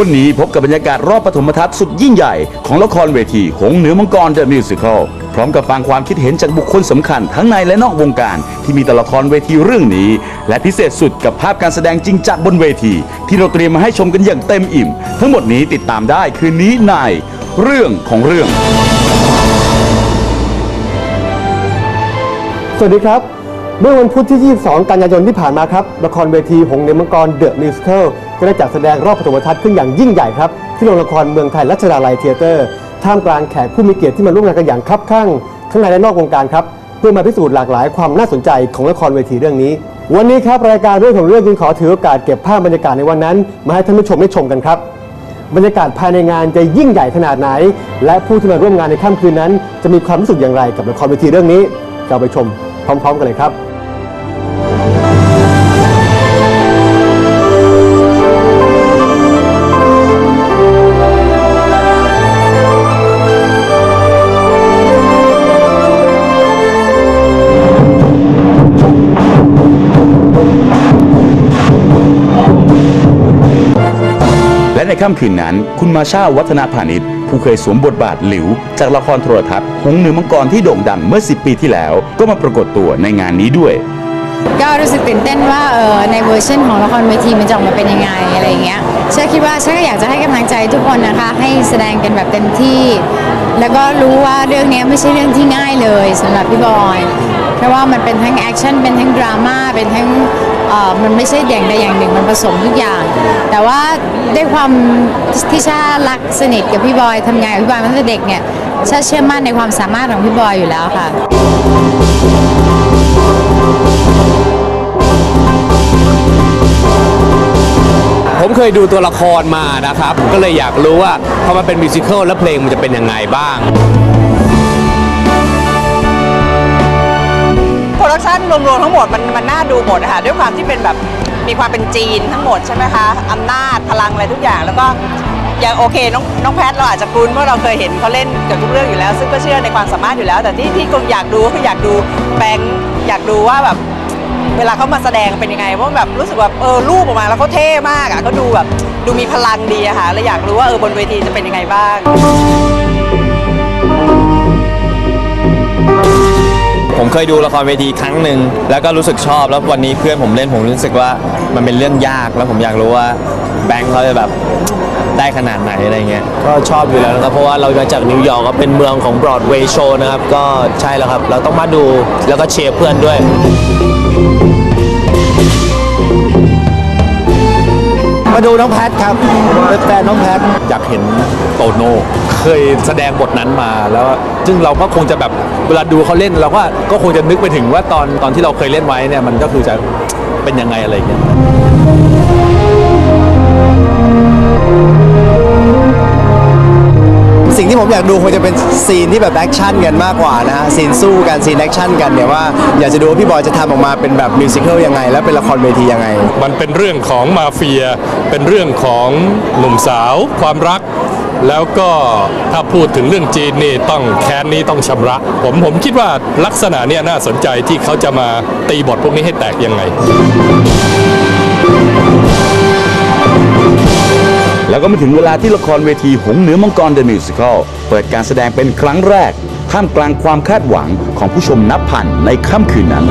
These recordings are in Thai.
วันนี้พบกับบรรยากาศรอบปฐมทัศน์สุดยิ่งใหญ่ของละครเวทีหงเหนือมังกร The Musical พร้อมกับฟังความคิดเห็นจากบุคคลสำคัญทั้งในและนอกวงการ ที่มีต่ละครเวทีเรื่องนี้ และพิเศษสุดกับภาพการแสดงจริงจากบนเวที ที่เราเตรียมมาให้ชมกันอย่างเต็มอิ่ม ทั้งหมดนี้ติดตามได้คืนนี้ในเรื่องของเรื่อง สวัสดีครับ เมื่อวันพุธที่ 22 กันยายนที่ผ่านมาครับละครเวทีหงเหนือมังกรเดอะมิวสิควล ก็ได้จัดแสดงรอบปฐมทัศน์ขึ้นอย่างยิ่งใหญ่ครับ ที่โรงละครเมืองไทยรัชดาลัยเทเตอร์ ท่ามกลางแขกผู้มีเกียรติที่มาร่วมงานกันอย่างคับข้างทั้งในและนอกวงการครับ เพื่อมาพิสูจน์หลากหลายความน่าสนใจของละครเวทีเรื่องนี้ วันนี้ครับรายการเรื่องของเรื่องจึงขอถือโอกาสเก็บภาพบรรยากาศในวันนั้น มาให้ท่านผู้ชมได้ชมกันครับบรรยากาศภายในงานจะยิ่งใหญ่ขนาดไหน และผู้ที่มาร่วมงานในค่ำคืนนั้น จะมีความรู้สึกอย่างไรกับละครเวทีเรื่องนี้ เราไปชมพร้อม ๆ กันเลยครับ ค่ำคืนนั้น คุณมาชาวัฒนาพาณิชย์ ผู้เคยสวมบทบาทหลิว จากละครโทรทัศน์หงส์เหนือมังกรที่โด่งดังเมื่อ 10 ปีที่แล้ว ก็มาปรากฏตัวในงานนี้ด้วย ก็รู้สึกตื่นเต้นว่าเออในเวอร์ชันของละครเวทีมันจะออกมาเป็นยังไงอะไรอย่างเงี้ยเชื่อคิดว่าเชื่อก็อยากจะให้กำลังใจทุกคนนะคะ ให้แสดงกันแบบเต็มที่ แล้วก็รู้ว่าเรื่องนี้ไม่ใช่เรื่องที่ง่ายเลยสำหรับพี่บอยเพราะว่ามันเป็นทั้งแอคชั่นเป็นทั้งดราม่าเป็นทั้ง มันไม่ใช่อย่างใดอย่างหนึ่งมันผสมทุกอย่าง แต่ว่าด้วยความที่ชารักสนิทกับพี่บอยทำงานกับพี่บอยมาตั้งแต่เด็กเนี่ยชาเชื่อมั่นในความสามารถของพี่บอยอยู่แล้วค่ะผมเคยดูตัวละครมานะครับ ก็เลยอยากรู้ว่าพอมันเป็นมิวสิควลแล้วเพลงมันจะเป็นยังไงบ้าง รดักชันรวมๆทั้งหมดมันมันน่าดูหมดนะคะด้วยความที่เป็นแบบมีความเป็นจีนทั้งหมดใช่ไหมคะอำนาจพลังอะไรทุกอย่างแล้วก็อย่างโอเคน้องน้องแพทเราอาจจะคุ้นเพราะเราเคยเห็นเขาเล่นเกับทุกเรื่องอยู่แล้ว ซึ่งก็เชื่อในความสามารถอยู่แล้ว แต่ที่ที่คงอยากดูคืออยากดูแบงค์อยากดูว่าแบบเวลาเขามาแสดงเป็นยังไงเพราะแบบรู้สึกแบบเออรูปออกมาแล้วเขาเท่มากอะก็ดูแบบดูมีพลังดีอะค่ะแล้วอยากรู้ว่าเออบนเวทีจะเป็นยังไงบ้าง ผมเคยดูละครเวทีครั้งหนึ่งแล้วก็รู้สึกชอบแล้ววันนี้เพื่อนผมเล่นผมรู้สึกว่ามันเป็นเรื่องยากแล้วผมอยากรู้ว่าแบงค์เขาจะแบบได้ขนาดไหนอะไรเงี้ยก็ชอบอยู่แล้วนะครับ เพราะว่าเรามาจากนิวยอร์กก็เป็นเมืองของ Broadway Show นะครับ ก็ใช่แล้วครับ เราต้องมาดูแล้วก็เชียร์เพื่อนด้วย มาดูน้องแพทครับเป็นแฟนน้องแพทอยากเห็นโตโน่เคยแสดงบทนั้นมาแล้ว ซึ่งเราก็คงจะแบบเวลาดูเขาเล่นเราก็ก็คงจะนึกไปถึงว่าตอนตอนที่เราเคยเล่นไว้เนี่ยมันก็คือจะเป็นยังไงอะไรอย่างเงี้ย สิ่งที่ผมอยากดูคงจะเป็นซีนที่แบบแอคชั่นกันมากกว่านะฮะซีนสู้กันซีนแอคชั่นกันเนี่ยว่าอยากจะดูว่าพี่บอยจะทำออกมาเป็นแบบมิวสิควลยังไง แล้วเป็นละครเวทียังไง มันเป็นเรื่องของมาเฟีย เป็นเรื่องของหนุ่มสาว ความรัก แล้วก็ถ้าพูดถึงเรื่องจีนนี่ต้องแค้นนี้ต้องชำระ ผมผมคิดว่าลักษณะเนี้ยน่าสนใจที่เขาจะมาตีบทพวกนี้ให้แตกยังไง แล้วก็มาถึงเวลาที่ละครเวทีหงเหนือมังกร The Musical เปิดการแสดงเป็นครั้งแรก ท่ามกลางความคาดหวังของผู้ชมนับพันในค่ำคืนนั้น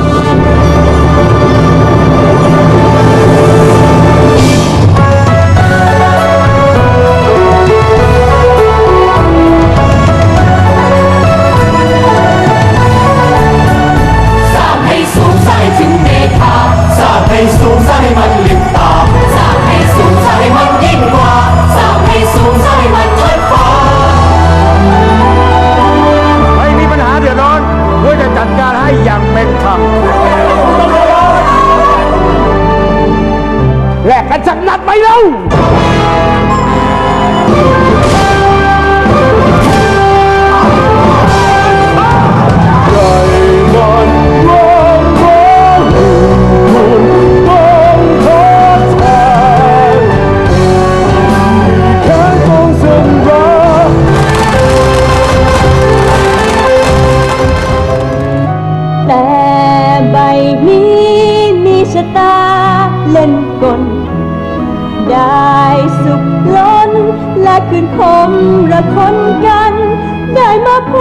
พ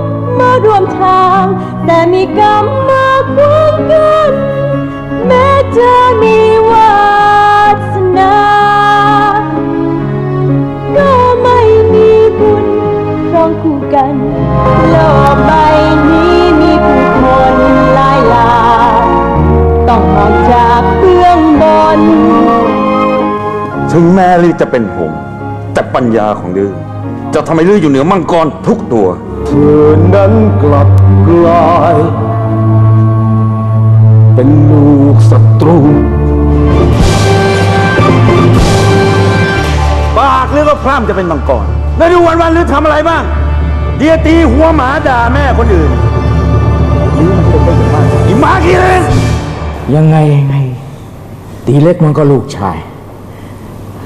บมารวมทาง แต่มีกรรมมาควงกัน แม้จะมีวาสนา ก็ไม่มีบุญครองคู่กัน โลกใบนี้มีผู้คนหลายหลากต้องมองจากเบื้องบน ถึงแม้ลือจะเป็นหงส์แต่ปัญญาของลือจะทำให้ลืออยู่เหนือมังกรทุกตัว เธอนั้นกลับกลาย เป็นลูกศัตรูปากลือก็พร่ำจะเป็นมังกร แล้วดูวันวันๆลือทำอะไรบ้าง เดียตีหัวหมาด่าแม่คนอื่นลือมันเป็นได้ยังไงอีหมากี่เลนยังไงยังไง ตีเล็กมันก็ลูกชาย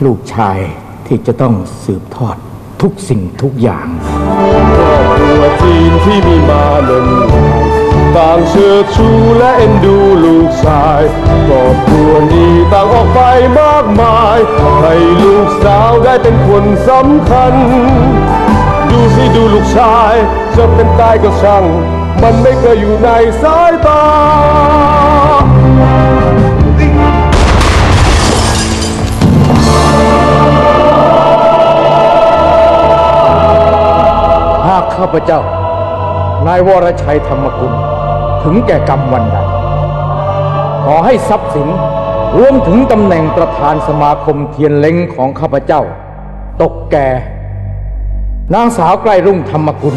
ลูกชายที่จะต้องสืบทอดทุกสิ่งทุกอย่าง ตัวจีนที่มีมาเนินนานต่างเชิดชูและเอ็นดูลูกชายครอบครัวนี้ต่างออกไปมากมาย ให้ลูกสาวได้เป็นคนสำคัญ ดูสิดูลูกชาย จะเป็นตายก็ช่าง มันไม่เคยอยู่ในสายตา ข้าพเจ้า นายวรชัยธรรมกุล ถึงแก่กรรมวันใดขอให้ทรัพย์สินรวมถึงตำแหน่งประธานสมาคมเทียนเล้งของข้าพเจ้า ตกแก่ นางสาวใกล้รุ่งธรรมกุล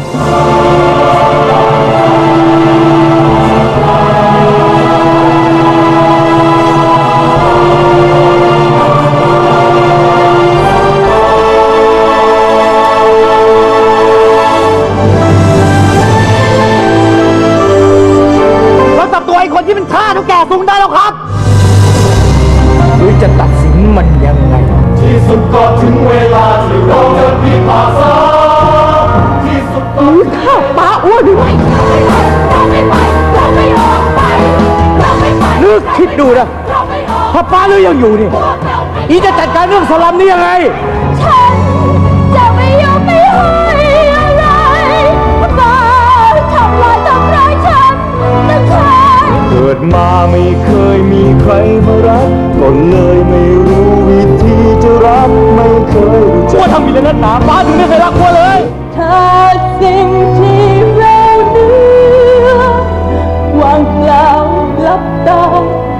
ถ้าป้าลือยังอยู่นี่อีจะจัดการเรื่องสลัมนี้ยังไง ฉันจะไม่ยอมไม่ให้อะไรมาทำลายทำร้ายฉันนะคะเกิดมาไม่เคยมีใครมารักก็เลยไม่รู้วิธีจะรักไม่เคยรู้จักว่าทำผิดแล้วนักหนาฟ้าถึงไม่เคยรักว่าเลยถ้าสิ่งที่เราเนื้อวางเปล่าลับตา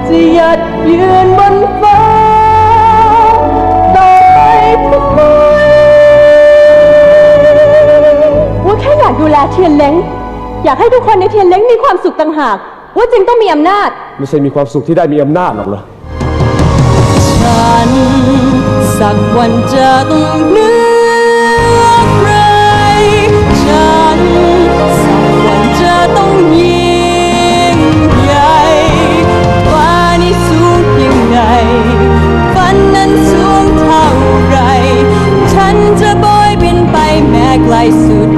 จะหยัดยืนบนฟ้าต่อไปทำไมว่าแค่อยากดูแลเทียนเล้ง อยากให้ทุกคนในเทียนเล้งมีความสุขต่างหาก ว่าจึงต้องมีอำนาจ ไม่ใช่มีความสุขที่ได้มีอำนาจหรอกเหรอฉันสักวันจะต้องเหนือใครฉันสักวัน แม้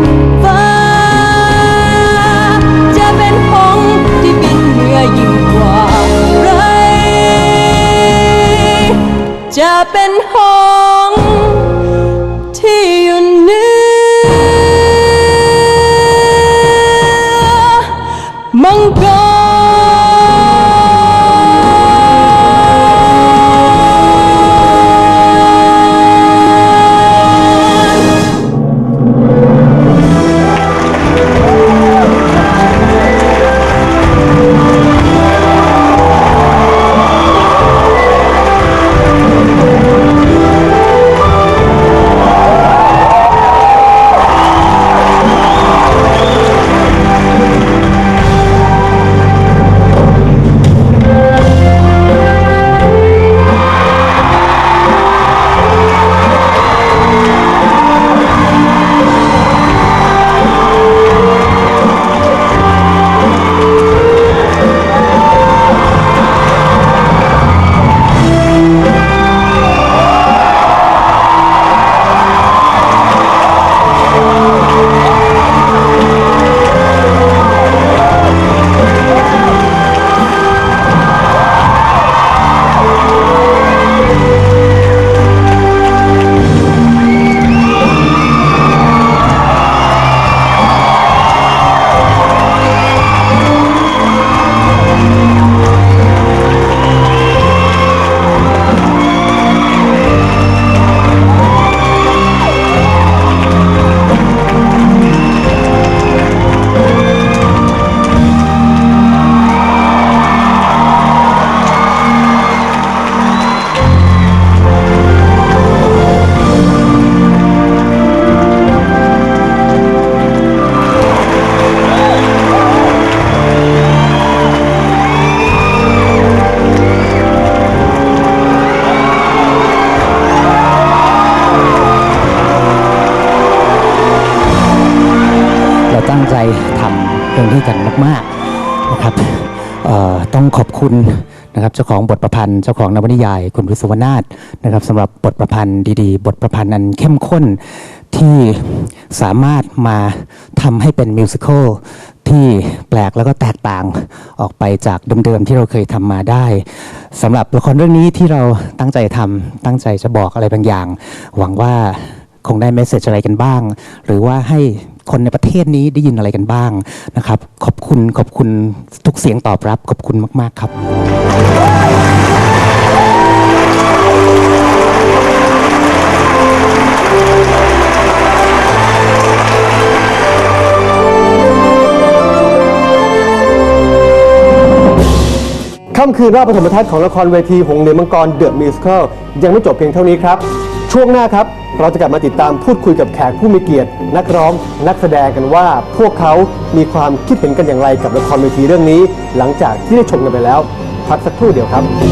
ลงนี้กันมากๆนะครับต้องขอบคุณนะครับเจ้าของบทประพันธ์เจ้าของนวนิยาย คุณวิศวนาถนะครับสำหรับบทประพันธ์ดีๆ บทประพันธ์อันเข้มข้นที่สามารถมาทำให้เป็นมิวสิควลที่แปลกแล้วก็แตกต่างออกไปจากเดิมๆที่เราเคยทำมาได้สำหรับละครเรื่องนี้ที่เราตั้งใจทำตั้งใจจะบอกอะไรบางอย่าง หวังว่าคงได้เมสเซจอะไรกันบ้าง หรือว่าให้ คนในประเทศนี้ได้ยินอะไรกันบ้างนะครับ ขอบคุณขอบคุณทุกเสียงตอบรับ ขอบคุณมาก ๆ ครับค่ำคืนรอบปฐมทัศน์ของละครเวทีหงเหนือมังกรเดอะมิวสิคลยังไม่จบเพียงเท่านี้ครับ ช่วงหน้าครับ เราจะกลับมาติดตามพูดคุยกับแขกผู้มีเกียรติ นักร้องนักแสดงกันว่า พวกเขามีความคิดเห็นกันอย่างไรกับละครเวทีเรื่องนี้ หลังจากที่ได้ชมกันไปแล้ว พักสักครู่เดียวครับ